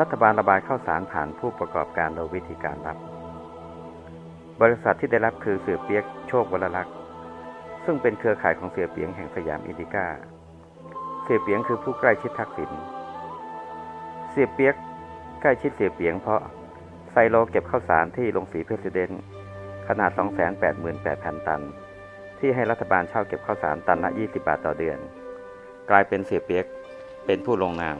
รัฐบาลระบายข้าวสารผ่านผู้ประกอบการโดยวิธีการรับบริษัทที่ได้รับคือเสือเปียกโชควรลักษ์ซึ่งเป็นเครือข่ายของเสือเปียงแห่งสยามอินดิก้า เสือเปียงคือผู้ใกล้ชิดทักษิณ เสือเปียกใกล้ชิดเสือเปียงเพราะไซโลเก็บข้าวสารที่ลงสีเพรสิเดนขนาด 288,000 ตัน ที่ให้รัฐบาลเช่าเก็บข้าวสารตันละ 20 บาทต่อเดือน กลายเป็นเสือเปียกเป็นผู้ลงนาม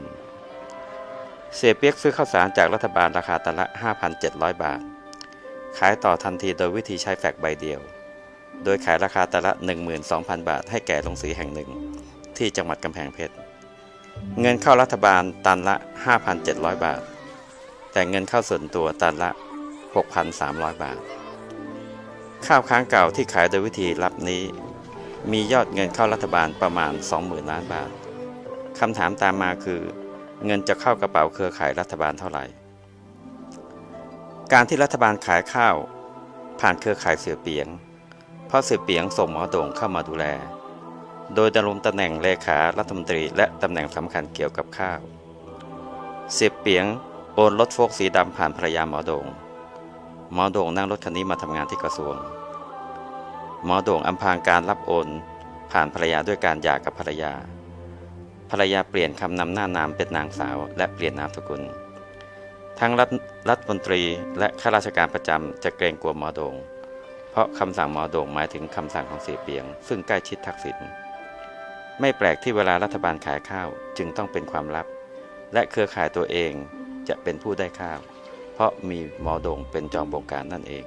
เสียเปียกซื้อข้าวสารจากรัฐบาลราคาตันละ 5,700 บาท ขายต่อทันทีโดยวิธีใช้แฟกซ์ใบเดียว โดยขายราคาตันละ 12,000 บาท ให้แก่โรงสีแห่งหนึ่ง ที่จังหวัดกำแพงเพชร เงินเข้ารัฐบาลตันละ 5,700 บาท แต่เงินเข้าส่วนตัวตันละ 6,300 บาท ข้าวค้างเก่าที่ขายโดยวิธีรับนี้ มียอดเงินเข้ารัฐบาลประมาณ 20,000 ล้านบาทคำถามตามมาคือ เงินจะเข้ากระเป๋าเครือข่ายรัฐบาลเท่าไหร่ การที่รัฐบาลขายข้าว ผ่านเครือข่ายเสือเปียง เพราะเสือเปียงส่งหมอโด่งเข้ามาดูแล โดยดำรงตำแหน่งเลขารัฐมนตรีและตำแหน่งสำคัญเกี่ยวกับข้าว เสือเปียงโอนรถโฟกสีดำผ่านภรรยาหมอโด่ง หมอโด่งนั่งรถคันนี้มาทำงานที่กระทรวง หมอโด่งอำพรางการรับโอนผ่านภรรยาด้วยการหย่ากับภรรยา ภรรยาเปลี่ยนคำนำหน้านามเป็นนางสาว และเปลี่ยนนามสกุล ทั้งรัฐรัฐมนตรีและข้าราชการประจำจะเกรงกลัวหมอโดง เพราะคำสั่งหมอโดงหมายถึงคำสั่งของเสียเปียง ซึ่งใกล้ชิดทักษิณไม่แปลกที่เวลารัฐบาลขายข้าวจึงต้องเป็นความลับ และเครือข่ายตัวเองจะเป็นผู้ได้ข้าว เพราะมีหมอโดงเป็นจอมบงการนั่นเอง